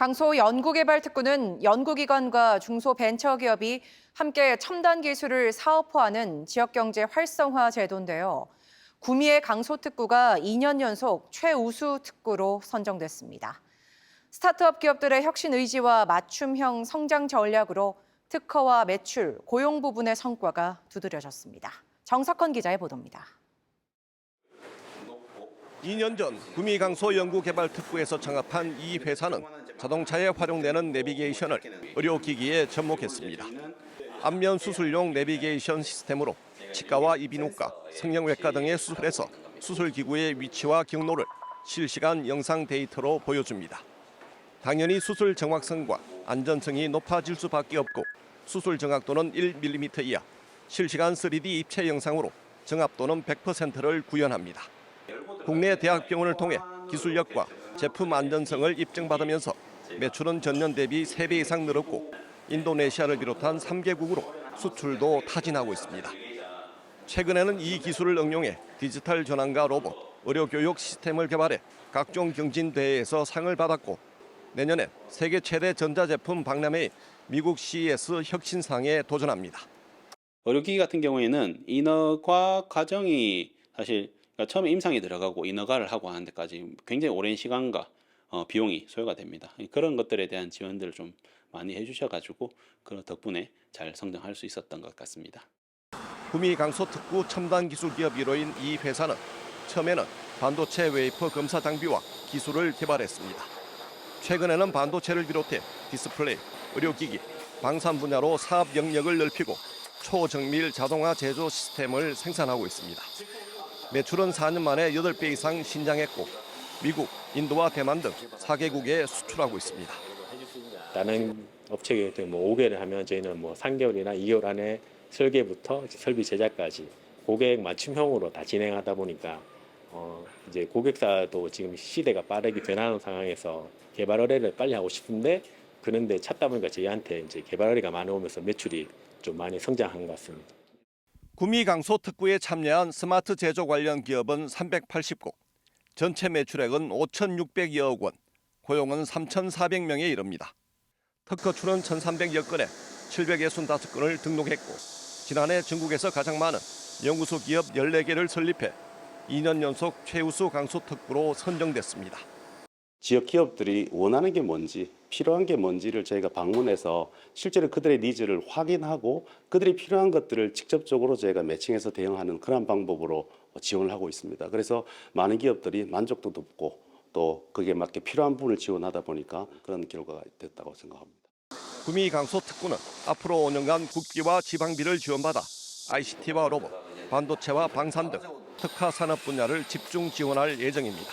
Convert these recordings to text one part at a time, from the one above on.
강소 연구개발특구는 연구기관과 중소벤처기업이 함께 첨단 기술을 사업화하는 지역경제 활성화 제도인데요. 구미의 강소특구가 2년 연속 최우수 특구로 선정됐습니다. 스타트업 기업들의 혁신 의지와 맞춤형 성장 전략으로 특허와 매출, 고용 부분의 성과가 두드려졌습니다. 정석헌 기자의 보도입니다. 2년 전 구미강소 연구개발특구에서 창업한 이 회사는 자동차에 활용되는 내비게이션을 의료기기에 접목했습니다. 안면 수술용 내비게이션 시스템으로 치과와 이비인후과, 성형외과 등의 수술에서 수술기구의 위치와 경로를 실시간 영상 데이터로 보여줍니다. 당연히 수술 정확성과 안전성이 높아질 수밖에 없고 수술 정확도는 1mm 이하, 실시간 3D 입체 영상으로 정합도는 100%를 구현합니다. 국내 대학병원을 통해 기술력과 제품 안전성을 입증받으면서 매출은 전년 대비 3배 이상 늘었고 인도네시아를 비롯한 3개국으로 수출도 타진하고 있습니다. 최근에는 이 기술을 응용해 디지털 전환과 로봇, 의료 교육 시스템을 개발해 각종 경진 대회에서 상을 받았고 내년에 세계 최대 전자제품 박람회인 미국 CES 혁신상에 도전합니다. 의료기기 같은 경우에는 인허가 과정이 사실 처음에 임상이 들어가고 인허가를 하고 하는 데까지 굉장히 오랜 시간과 어, 비용이 소요가 됩니다. 그런 것들에 대한 지원들을 좀 많이 해주셔가지고 그 덕분에 잘 성장할 수 있었던 것 같습니다. 구미 강소특구 첨단 기술 기업 1호인 이 회사는 처음에는 반도체 웨이퍼 검사 장비와 기술을 개발했습니다. 최근에는 반도체를 비롯해 디스플레이, 의료기기, 방산 분야로 사업 영역을 넓히고 초정밀 자동화 제조 시스템을 생산하고 있습니다. 매출은 4년 만에 8배 이상 신장했고 미국, 인도와 대만 등 4개국에 수출하고 있습니다. 다른 업체 같은 뭐 5개를 하면 저희는 뭐 3개월이나 2개월 안에 설계부터 설비 제작까지 고객 맞춤형으로 다 진행하다 보니까 어 이제 고객사도 지금 시대가 빠르게 변하는 상황에서 개발 의뢰를 빨리 하고 싶은데 그런데 찾다 보니까 저희한테 이제 개발 의뢰가 많이 오면서 매출이 좀 많이 성장한 것 같습니다. 구미 강소 특구에 참여한 스마트 제조 관련 기업은 380곳, 전체 매출액은 5,600여억 원, 고용은 3,400명에 이릅니다. 특허출은 1,300여 건에 765건을 등록했고 지난해 전국에서 가장 많은 연구소 기업 14개를 설립해 2년 연속 최우수 강소 특구로 선정됐습니다. 지역 기업들이 원하는 게 뭔지 필요한 게 뭔지를 저희가 방문해서 실제로 그들의 니즈를 확인하고 그들이 필요한 것들을 직접적으로 저희가 매칭해서 대응하는 그런 방법으로 지원을 하고 있습니다. 그래서 많은 기업들이 만족도도 높고 또 그게 맞게 필요한 부분을 지원하다 보니까 그런 결과가 됐다고 생각합니다. 구미 강소 특구는 앞으로 5년간 국비와 지방비를 지원받아 ICT와 로봇, 반도체와 방산 등 특화 산업 분야를 집중 지원할 예정입니다.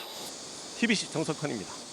TBC 정석헌입니다.